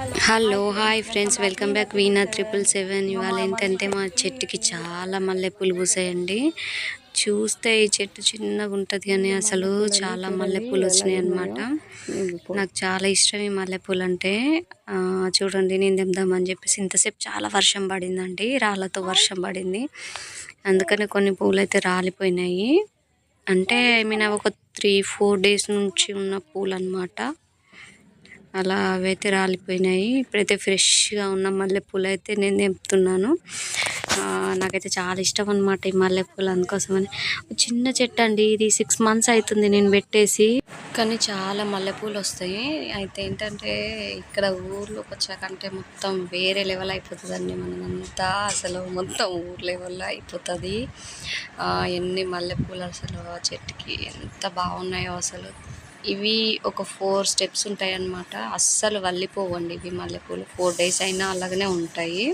Hello hi friends welcome back Veena triple seven ఇవాళ ఏంటంటే మా చెట్టుకి చాలా మల్లెపూలు పూసాయండి. చూస్తే ఈ చెట్టు చిన్నగా ఉంటుంది కానీ అసలు చాలా మల్లెపూలు వచ్చినాయి అనమాట నాకు చాలా ఇష్టం ఈ మల్లెపూలు అంటే. చూడండి నేను తెందామని చెప్పేసి ఇంతసేపు చాలా వర్షం పడిందండి. రాళ్ళతో వర్షం పడింది. అందుకని కొన్ని పూలు అయితే రాలిపోయినాయి. అంటే ఐ మీన్ అవి ఒక త్రీ ఫోర్ డేస్ నుంచి ఉన్న పూలు అనమాట అలా అవైతే రాలిపోయినాయి. ఇప్పుడైతే ఫ్రెష్గా ఉన్న మల్లెపూలు అయితే నేను తెంపుతున్నాను. నాకైతే చాలా ఇష్టం అనమాట ఈ మల్లెపూలు అందుకోసమని. చిన్న చెట్టు అండి ఇది. సిక్స్ మంత్స్ అవుతుంది నేను పెట్టేసి. కానీ చాలా మల్లెపూలు వస్తాయి. అయితే ఏంటంటే ఇక్కడ ఊర్లోకి వచ్చాకంటే మొత్తం వేరే లెవెల్ అయిపోతుందండి. మనమంతా అసలు మొత్తం ఊరు లెవెల్లో అయిపోతుంది. ఎన్ని మల్లెపూలు అసలు ఆ చెట్టుకి ఎంత బాగున్నాయో అసలు. ఇవి ఒక ఫోర్ స్టెప్స్ ఉంటాయి అన్నమాట అస్సలు వల్లిపోవండి ఇవి మల్లెపూలు. ఫోర్ డేస్ అయినా అలాగనే ఉంటాయి.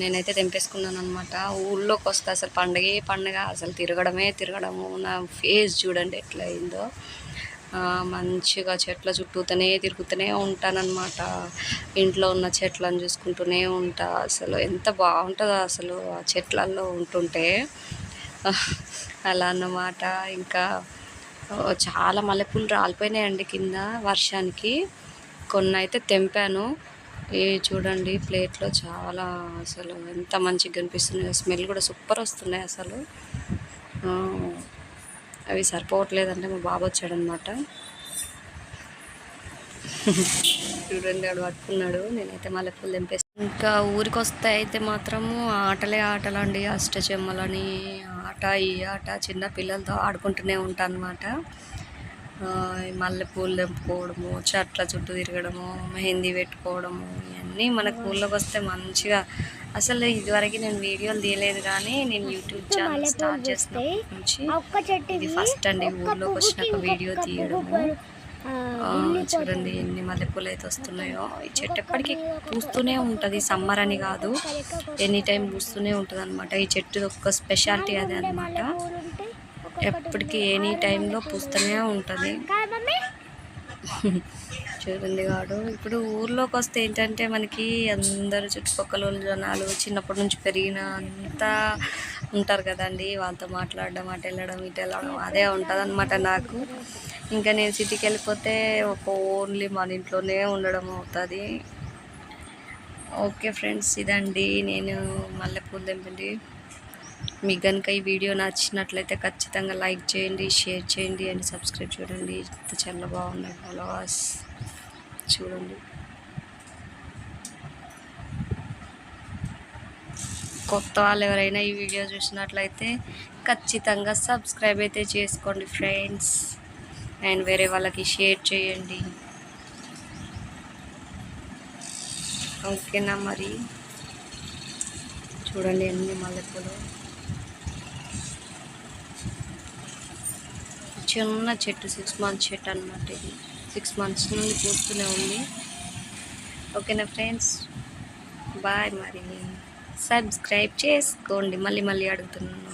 నేనైతే తెంపేసుకున్నాను అనమాట ఊళ్ళోకి వస్తే అసలు పండగే పండగ. అసలు తిరగడమే తిరగడము. నా ఫేస్ చూడండి ఎట్లా అయిందో. మంచిగా చెట్ల చుట్టూతోనే తిరుగుతూనే ఉంటానన్నమాట. ఇంట్లో ఉన్న చెట్లను చూసుకుంటూనే ఉంటా. అసలు ఎంత బాగుంటుందో అసలు ఆ చెట్లల్లో ఉంటుంటే. అలా అన్నమాట. ఇంకా చాలా మల్లెపూలు రాలిపోయినాయండి కింద వర్షానికి. కొన్ని అయితే తెంపాను. ఈ చూడండి ప్లేట్లో చాలా అసలు ఎంత మంచిగా కనిపిస్తున్నాయి స్మెల్ కూడా సూపర్ వస్తున్నాయి అసలు. అవి సరిపోవట్లేదంటే మా బాబు వచ్చాడనమాట. చూడండి వాడు పట్టుకున్నాడు. నేనైతే మల్లెపూలు తెంపేస్తాను ఇంకా ఊరికి వస్తే అయితే మాత్రము ఆటలే ఆటలండి. అష్టచెమ్మలని ఆట ఈ ఆట చిన్న పిల్లలతో ఆడుకుంటూనే ఉంటాను అనమాట మల్లెపూలు తెంపుకోవడము చెట్ల చుట్టూ తిరగడము మెహందీ పెట్టుకోవడము ఇవన్నీ మనకు ఊళ్ళోకి వస్తే మంచిగా. అసలు ఇదివరకు నేను వీడియోలు తీయలేదు కానీ నేను యూట్యూబ్ ఛానల్ స్టార్ట్ నుంచి ఇది ఫస్ట్ అండి ఊళ్ళోకి వచ్చినాక వీడియో తీయడము. చూడండి ఎన్ని మల్లెపూలు అయితే వస్తున్నాయో. ఈ చెట్టు ఎప్పటికీ పూస్తూనే ఉంటుంది సమ్మర్ అని కాదు. ఎనీ టైం పూస్తూనే ఉంటుంది అనమాట ఈ చెట్టు ఒక స్పెషాలిటీ అదే అనమాట ఎప్పటికీ ఎనీ టైంలో పూస్తూనే ఉంటుంది. చూడండి వాడు. ఇప్పుడు ఊర్లోకి వస్తే ఏంటంటే మనకి అందరు చుట్టుపక్కల జనాలు చిన్నప్పటి నుంచి పెరిగిన అంతా ఉంటారు కదండి వాళ్ళతో మాట్లాడడం అటు వెళ్ళడం ఇటు వెళ్ళడం అదే ఉంటుంది అనమాట నాకు. ఇంకా నేను సిటీకి వెళ్ళిపోతే ఒక ఓన్లీ మన ఇంట్లోనే ఉండడం అవుతుంది. ఓకే ఫ్రెండ్స్ ఇదండి. నేను మల్లెపూలు తెంపింది. మీకు కనుక ఈ వీడియో నచ్చినట్లయితే ఖచ్చితంగా లైక్ చేయండి షేర్ చేయండి అండ్ సబ్స్క్రైబ్ చూడండి. చాలా బాగున్నాయి ఫాలోవర్స్ చూడండి. కొత్త వాళ్ళు ఎవరైనా ఈ వీడియో చూసినట్లయితే ఖచ్చితంగా సబ్స్క్రైబ్ అయితే చేసుకోండి ఫ్రెండ్స్. అండ్ వేరే వాళ్ళకి షేర్ చేయండి. ఓకేనా మరి? చూడండి ఎన్ని మల్లెపూలు. చిన్న చెట్టు సిక్స్ మంత్స్ చెట్టు అనమాట ఇది. సిక్స్ మంత్స్ నుండి పూస్తూనే ఉంది. ఓకేనా ఫ్రెండ్స్? బాయ్ మరి. సబ్స్క్రైబ్ చేసుకోండి. మళ్ళీ మళ్ళీ అడుగుతున్నాను.